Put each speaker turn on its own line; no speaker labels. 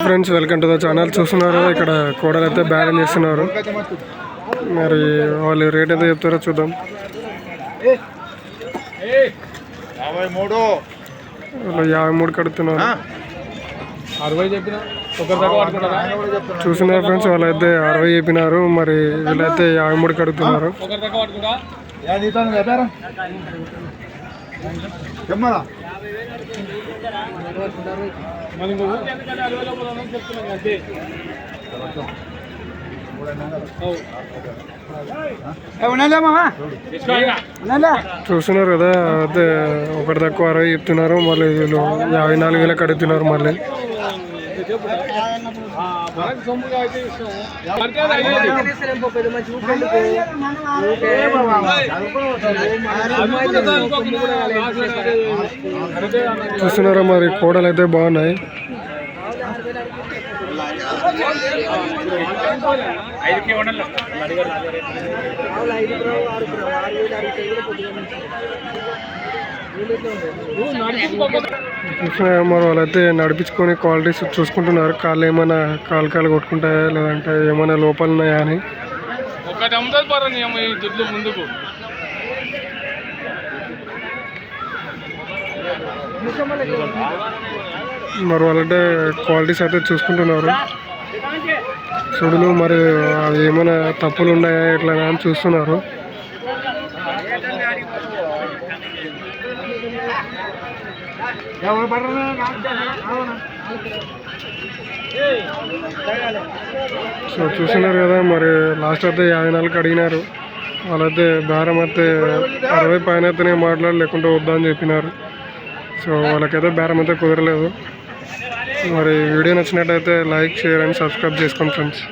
Friends welcome to the channel చూస్తున్నారు ఇక్కడ కోడలు అయితే బ్యాలెన్స్ చేస్తున్నారు మరి వాళ్ళు రేట్ ఎంత చెప్తారో చూద్దాం
యాభై మూడు
వాళ్ళు మూడు కడుతున్నారు చూస్తున్నారు ఫ్రెండ్స్ వాళ్ళైతే అరవై చెప్పినారు మరి వీళ్ళైతే యాభై మూడు కడుతున్నారు
చెప్తున్నాను అంతే.
చూస్తున్నారు కదా అయితే ఒకటి తక్కువ అరవై చెప్తున్నారు మళ్ళీ వీళ్ళు యాభై నాలుగు వేలకు అడుగుతున్నారు మళ్ళీ.
సొమ్ముగా అయితే
చూస్తున్నారా మరి కోడలు అయితే బాగున్నాయి.
ఐదు ఉండాలి. నువ్వు నడిపించుకోకపోతే
చూస్తున్నారు మరి వాళ్ళైతే నడిపించుకొని క్వాలిటీస్ చూసుకుంటున్నారు. కాళ్ళు ఏమైనా కాలు కాలు కొట్టుకుంటాయా? లేదంటే ఏమైనా లోపాలు ఉన్నాయా అని.
ఒకటి అమ్ముతుంది ఈ దుడ్లు ముందుకు.
మరి వాళ్ళంటే క్వాలిటీస్ అయితే చూసుకుంటున్నారు. సుడులు మరి అవి ఏమైనా తప్పులు ఉన్నాయా? ఇట్లా అని చూస్తున్నారు. సో చూస్తున్నారు కదా మరి లాస్ట్ అయితే యాభై నాలుగు అడిగినారు. వాళ్ళైతే బేరం అయితే అరవై పైన అయితేనే మాట్లాడి లేకుంటే వద్దా అని చెప్పినారు. సో వాళ్ళకైతే బేరం అయితే కుదరలేదు. మరి వీడియో నచ్చినట్టయితే లైక్ షేర్ అండ్ సబ్స్క్రైబ్ చేసుకోండి ఫ్రెండ్స్.